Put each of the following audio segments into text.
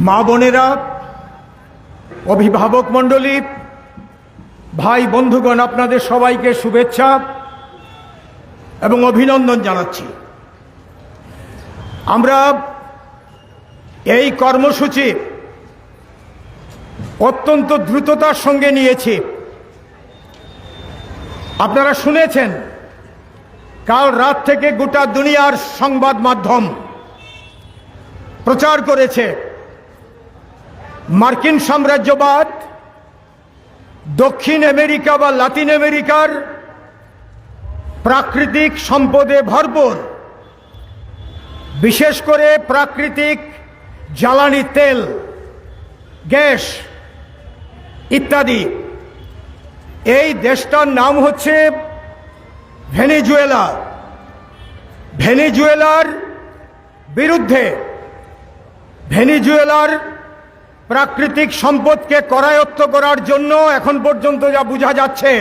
মা বোনেরা, অভিভাবক মণ্ডলী, ভাই বন্ধুগণ, আপনাদের সবাইকে শুভেচ্ছা এবং অভিনন্দন জানাচ্ছি। আমরা এই কর্মসূচি অত্যন্ত দ্রুততার সঙ্গে নিয়েছি। আপনারা শুনেছেন, কাল রাত থেকে গোটা দুনিয়ার সংবাদ মাধ্যম প্রচার করেছে। মার্কিন সাম্রাজ্যবাদ, দক্ষিণ আমেরিকা বা লাতিন আমেরিকার প্রাকৃতিক সম্পদে ভরপুর। বিশেষ করে প্রাকৃতিক জ্বালানি তেল, গ্যাস ইত্যাদি। এই দেশটার নাম হচ্ছে ভেনেজুয়েলা। ভেনেজুয়েলার বিরুদ্ধে, ভেনেজুয়েলার প্রাকৃতিক সম্পদকে করায়ত্ত করার জন্য এখন পর্যন্ত যা বোঝা যাচ্ছে,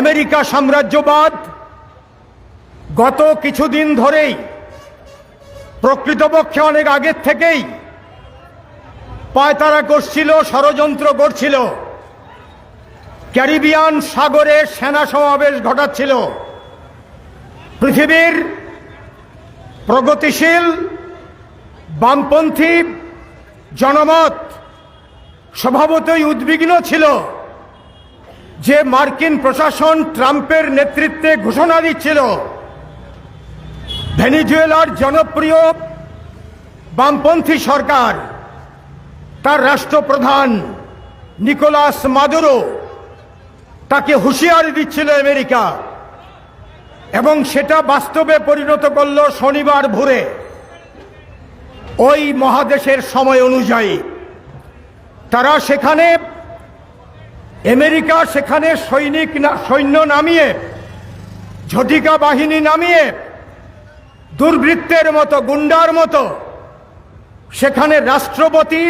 আমেরিকা সাম্রাজ্যবাদ গত কিছুদিন ধরেই প্রকৃতপক্ষে অনেক আগের থেকেই পায়তারা করছিল, ষড়যন্ত্র করছিল। ক্যারিবিয়ান সাগরে সেনা সমাবেশ ঘটাচ্ছিল। পৃথিবীর প্রগতিশীল বামপন্থী জনমত স্বভাবতই উদ্বিগ্ন ছিল যে মার্কিন প্রশাসন ট্রাম্পের নেতৃত্বে ঘোষণা দিচ্ছিল, ভেনিজুয়েলার জনপ্রিয় বামপন্থী সরকার, তার রাষ্ট্রপ্রধান নিকোলাস মাদুরো তাকে হুঁশিয়ারি দিচ্ছিল আমেরিকা এবং সেটা বাস্তবে পরিণত করল শনিবার ভোরে। ওই মহাদেশের সময় অনুযায়ী। তারা সেখানে, আমেরিকা সেখানে সৈনিক সৈন্য নামিয়ে, ঝটিকা বাহিনী নামিয়ে, দুর্বৃত্তের মতো, গুন্ডার মতো, সেখানে রাষ্ট্রপতি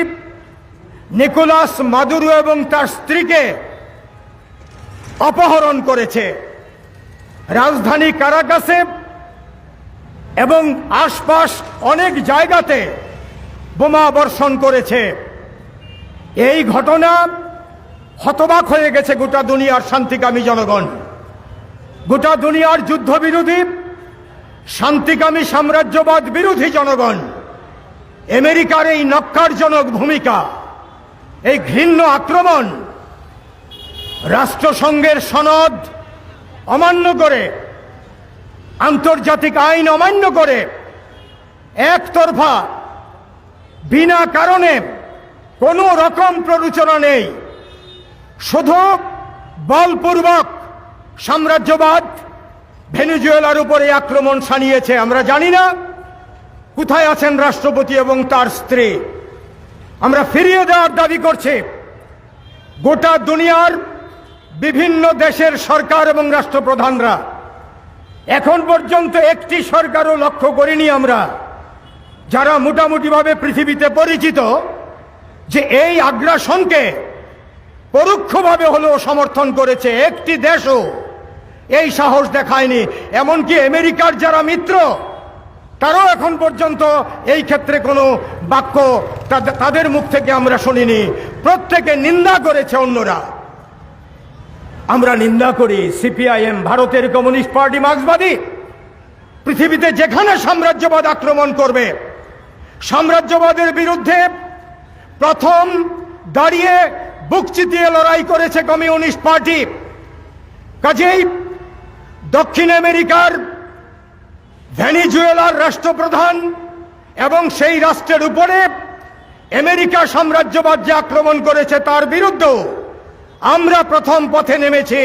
নিকোলাস মাদুরো এবং তার স্ত্রীকে অপহরণ করেছে। রাজধানী কারাকাসে এবং আশপাশ অনেক জায়গাতে বোমা বর্ষণ করেছে। এই ঘটনা হতবাক হয়ে গেছে গোটা দুনিয়ার শান্তিকামী জনগণ। গোটা দুনিয়ার যুদ্ধবিরোধী, শান্তিকামী সাম্রাজ্যবাদ বিরোধী জনগণ, আমেরিকার এই নক্কারজনক ভূমিকা, এই ঘৃণ্য আক্রমণ, রাষ্ট্রসংঘের সনদ অমান্য করে আন্তর্জাতিক আইন অমান্য করে একতরফা, বিনা কারণে কোনো রকম প্ররোচনা নেই। শুধু বলপূর্বক সাম্রাজ্যবাদ ভেনেজুয়েলার উপরে আক্রমণ সানিয়েছে আমরা জানি না কোথায় আছেন রাষ্ট্রপতি এবং তার স্ত্রী। আমরা ফিরিয়ে দেওয়ার দাবি করছি, গোটা দুনিয়ার বিভিন্ন দেশের সরকার এবং রাষ্ট্রপ্রধানরা এখন পর্যন্ত একটি সরকারও লক্ষ্য করিনি আমরা, যারা মোটামুটিভাবে পৃথিবীতে পরিচিত, যে এই আগ্রাসনকে পরোক্ষভাবে হলেও সমর্থন করেছে একটি দেশও। এই সাহস দেখায়নি, এমনকি আমেরিকার যারা মিত্র, তারাও এখন পর্যন্ত এই ক্ষেত্রে কোনো বাক্য তাদের- মুখ থেকে আমরা শুনিনি। প্রত্যেকে নিন্দা করেছে অন্যরা। আমরা নিন্দা করি সিপিআইএম, ভারতের কমিউনিস্ট পার্টি, মার্ক্সবাদী। পৃথিবীতে যেখানে সাম্রাজ্যবাদ আক্রমণ করবে, সাম্রাজ্যবাদের বিরুদ্ধে প্রথম দাঁড়িয়ে বুক চিতিয়ে লড়াই করেছে কমিউনিস্ট পার্টি। কাজেই দক্ষিণ আমেরিকার ভেনিজুয়েলার রাষ্ট্রপ্রধান এবং সেই রাষ্ট্রের উপরে আমেরিকা সাম্রাজ্যবাদ যে আক্রমণ করেছে তার বিরুদ্ধেও আমরা প্রথম পথে নেমেছি।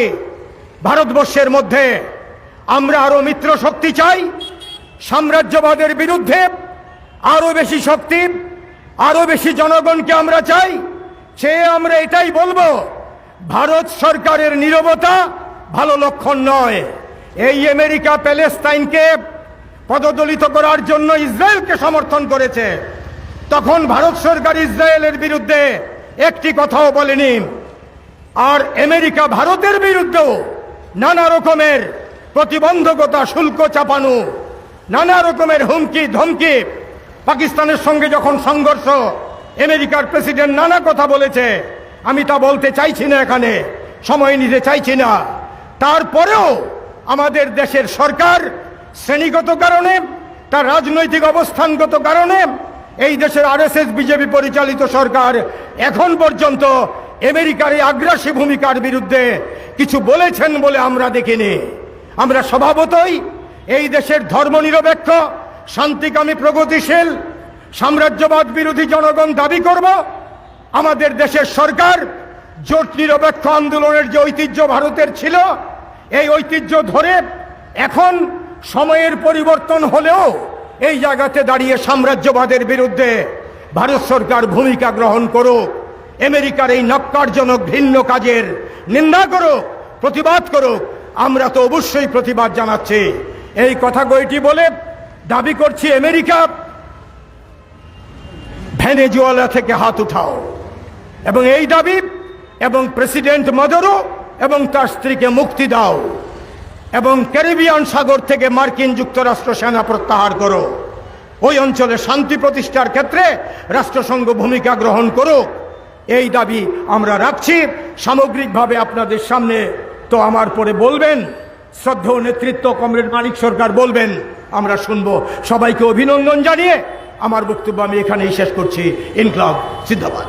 ভারতবর্ষের মধ্যে আমরা আরও মিত্র শক্তি চাই, সাম্রাজ্যবাদের বিরুদ্ধে আরও বেশি শক্তি, আরও বেশি জনগণকে আমরা চাই। সে আমরা এটাই বলব, ভারত সরকারের নীরবতা ভালো লক্ষণ নয়। এই আমেরিকা প্যালেস্তাইনকে পদদলিত করার জন্য ইসরায়েলকে সমর্থন করেছে। তখন ভারত সরকার ইসরায়েলের বিরুদ্ধে একটি কথাও বলেনি। আর আমেরিকা ভারতের বিরুদ্ধেও নানা রকমের প্রতিবন্ধকতা, শুল্ক চাপানো, নানা রকমের হুমকি, ধমকি। পাকিস্তানের সঙ্গে যখন সংঘর্ষ, আমেরিকার প্রেসিডেন্ট নানা কথা বলেছে। আমি তা বলতে চাইছি না এখানে, সময় নিতে চাইছি না। তারপরেও আমাদের দেশের সরকার শ্রেণীগত কারণে, তার রাজনৈতিক অবস্থানগত কারণে, এই দেশের আরএসএস, বিজেপি পরিচালিত সরকার এখন পর্যন্ত আমেরিকার এই আগ্রাসী ভূমিকার বিরুদ্ধে কিছু বলেছেন বলে আমরা দেখিনি। আমরা স্বভাবতই এই দেশের ধর্মনিরপেক্ষ, শান্তিকামী, প্রগতিশীল, সাম্রাজ্যবাদ বিরোধী জনগণ দাবি করব। আমাদের দেশের সরকার জোট নিরপেক্ষ আন্দোলনের যে ঐতিহ্য ভারতের ছিল, এই ঐতিহ্য ধরে এখন সময়ের পরিবর্তন হলেও এই জায়গাতে দাঁড়িয়ে সাম্রাজ্যবাদের বিরুদ্ধে ভারত সরকার ভূমিকা গ্রহণ করুক। আমেরিকার এই নক্কারজনক ভিন্ন কাজের নিন্দা করুক প্রতিবাদ করুক আমরা তো অবশ্যই প্রতিবাদ জানাচ্ছি। এই কথা গইটি বলে দাবি করছি আমেরিকা, ভেনেজুয়েলা থেকে হাত উঠাও। এবং এই দাবি এবং প্রেসিডেন্ট মাদুরো এবং তার স্ত্রীকে মুক্তি দাও। এবং ক্যারিবিয়ান সাগর থেকে মার্কিন যুক্তরাষ্ট্র সেনা প্রত্যাহার করো। ওই অঞ্চলে শান্তি প্রতিষ্ঠার ক্ষেত্রে রাষ্ট্রসংঘ ভূমিকা গ্রহণ করুক। এই দাবি আমরা রাখছি। সামগ্রিকভাবে আপনাদের সামনে তো আমার পরে বলবেন, শ্রদ্ধ নেতৃত্ব কমরেড মানিক সরকার বলবেন, আমরা শুনব। সবাইকে অভিনন্দন জানিয়ে আমার বক্তব্য আমি এখানেই শেষ করছি। ইনকলাব সিন্দাবাদ